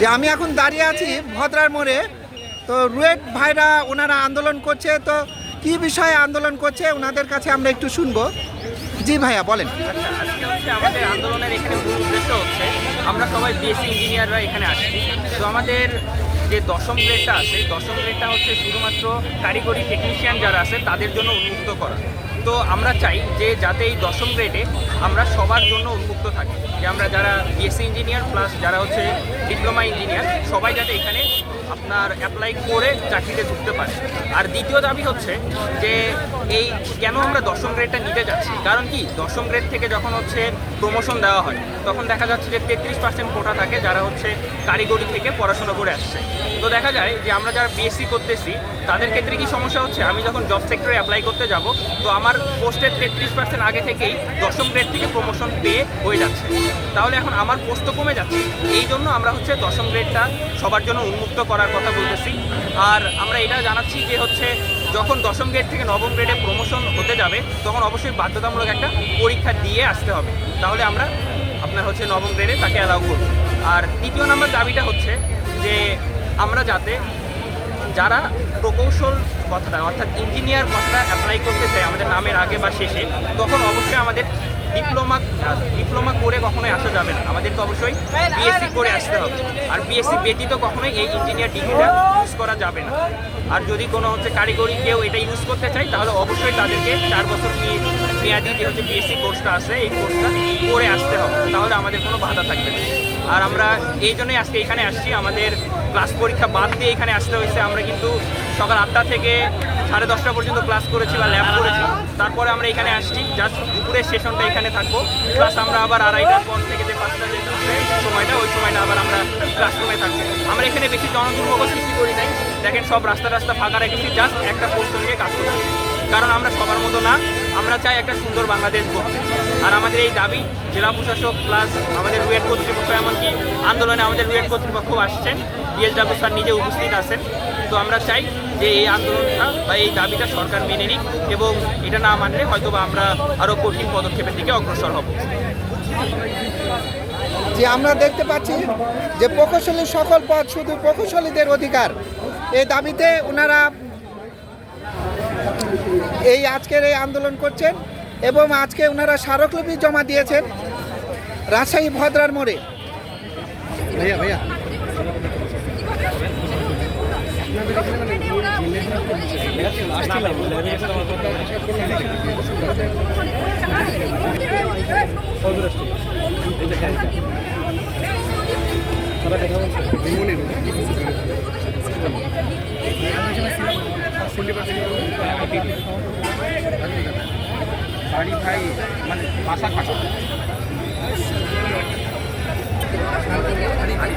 যে আমি এখন দাঁড়িয়ে আছি ভদ্রার মোড়ে। তো রুয়েট ভাইরা ওনারা আন্দোলন করছে। তো কি বিষয়ে আন্দোলন করছে ওনাদের কাছে আমরা একটু শুনব। জি ভাইয়া, বলেন। আচ্ছা আমাদের আন্দোলনের এখানে উদ্দেশ্য হচ্ছে, আমরা সবাই বিএসসি ইঞ্জিনিয়াররা এখানে আসছি। তো আমাদের যে দশম গ্রেডটা আছে দশম গ্রেডটা হচ্ছে শুধুমাত্র কারিগরি টেকনিশিয়ান যারা আছে, তাদের জন্য উন্মুক্ত করা। তো আমরা চাই যে যাতে এই দশম গ্রেডে আমরা সবার জন্য উন্মুক্ত থাকি। যে আমরা যারা বিএসসি ইঞ্জিনিয়ার প্লাস যারা হচ্ছে ডিপ্লোমা ইঞ্জিনিয়ার সবাই যাতে এখানে আপনার অ্যাপ্লাই করে চাকরিতে ঢুকতে পারে। আর দ্বিতীয় দাবি হচ্ছে যে এই কেন আমরা দশম গ্রেডটা নিতে যাচ্ছি? কারণ কি? দশম গ্রেড থেকে যখন হচ্ছে প্রমোশন দেওয়া হয়, তখন দেখা যাচ্ছে যে তেত্রিশ পার্সেন্ট কোটা থাকে যারা হচ্ছে কারিগরি থেকে পড়াশোনা করে আসছে। তো দেখা যায় যে আমরা যারা বিএসসি করতেছি তাদের ক্ষেত্রে কি সমস্যা হচ্ছে? আমি যখন জব সেক্টরে অ্যাপ্লাই করতে যাব, তো আমার পোস্টের তেত্রিশ পার্সেন্ট আগে থেকেই দশম গ্রেড থেকে প্রমোশন পেয়ে হয়ে যাচ্ছে। তাহলে এখন আমার পোস্ট তো কমে যাচ্ছে। এই জন্য আমরা হচ্ছে দশম গ্রেডটা সবার জন্য উন্মুক্ত করার কথা বলতেছি। আর আমরা এটা জানাচ্ছি যে হচ্ছে যখন দশম গ্রেড থেকে নবম গ্রেডে প্রমোশন হতে যাবে, তখন অবশ্যই বাধ্যতামূলক একটা পরীক্ষা দিয়ে আসতে হবে। তাহলে আমরা আপনার হচ্ছে নবম গ্রেডে তাকে অ্যালাউ করব। আর দ্বিতীয় নম্বর দাবিটা হচ্ছে যে আমরা যাতে যারা প্রকৌশল কথাটা, অর্থাৎ ইঞ্জিনিয়ার কথাটা অ্যাপ্লাই করতে চায় আমাদের নামের আগে বা শেষে, তখন অবশ্যই আমাদের ডিপ্লোমা ডিপ্লোমা করে কখনোই আসা যাবে না। আমাদেরকে অবশ্যই বিএসসি করে আসতে হবে। আর বিএসসি ব্যতীত কখনোই এই ইঞ্জিনিয়ার ডিগ্রিটা ইউজ করা যাবে না। আর যদি কোনো হচ্ছে কারিগরি কেউ এটা ইউজ করতে চায়, তাহলে অবশ্যই তাদেরকে চার বছর মেয়ে- মেয়াদি যে হচ্ছে বিএসসি কোর্সটা আছে, এই কোর্সটা করে আসতে হবে। তাহলে আমাদের কোনো বাধা থাকবে না। আর আমরা এই জন্যই আজকে এখানে আসছি। আমাদের ক্লাস পরীক্ষা বাদ দিয়ে এখানে আসতে হয়েছে। আমরা কিন্তু সকাল আটটা থেকে সাড়ে দশটা পর্যন্ত ক্লাস করেছি বা ল্যাব করেছি। তারপরে আমরা এখানে আসছি। জাস্ট দুপুরের সেশনটা এখানে থাকব। প্লাস আমরা আবার আড়াইটার পর থেকে যে পাঁচটা যে সময়টা, ওই সময়টা আবার আমরা ক্লাসরুমে থাকব। আমরা এখানে বেশি জনদুর্ভোগ সৃষ্টি করি নাই। দেখেন সব রাস্তা রাস্তা ফাঁকা রেখেছি। জাস্ট একটা পোস্ট নিয়ে কাজ করছি। কারণ আমরা সবার মতো না। আমরা চাই একটা সুন্দর বাংলাদেশ গড়তে আর আমাদের এই দাবি জেলা প্রশাসক প্লাস আমাদের রুয়েট কর্তৃপক্ষ এমনকি আন্দোলনে আমাদের রুয়েট কর্তৃপক্ষ আসছেন। ডিএসডাব্লিউ স্যার নিজে উপস্থিত আছেন। তো আমরা চাই যে এই আন্দোলনটা বা এই দাবিটা সরকার মেনে নিক এবং এটা না মানলে হয়তো আমরা আরও কঠিন পদক্ষেপের দিকে অগ্রসর হব। যে আমরা দেখতে পাচ্ছি যে প্রকৌশলী সকল পদ শুধু প্রকৌশলীদের অধিকার। এই দাবিতে ওনারা এই আজকের এই আন্দোলন করছেন এবং আজকে ওনারা স্মারকলিপি জমা দিয়েছেন রাজশাহী ভদ্রার মোড়ে। ষোলো পার্সেন্ট বাড়ি ভাই মানে বাসা কাটা বাড়ি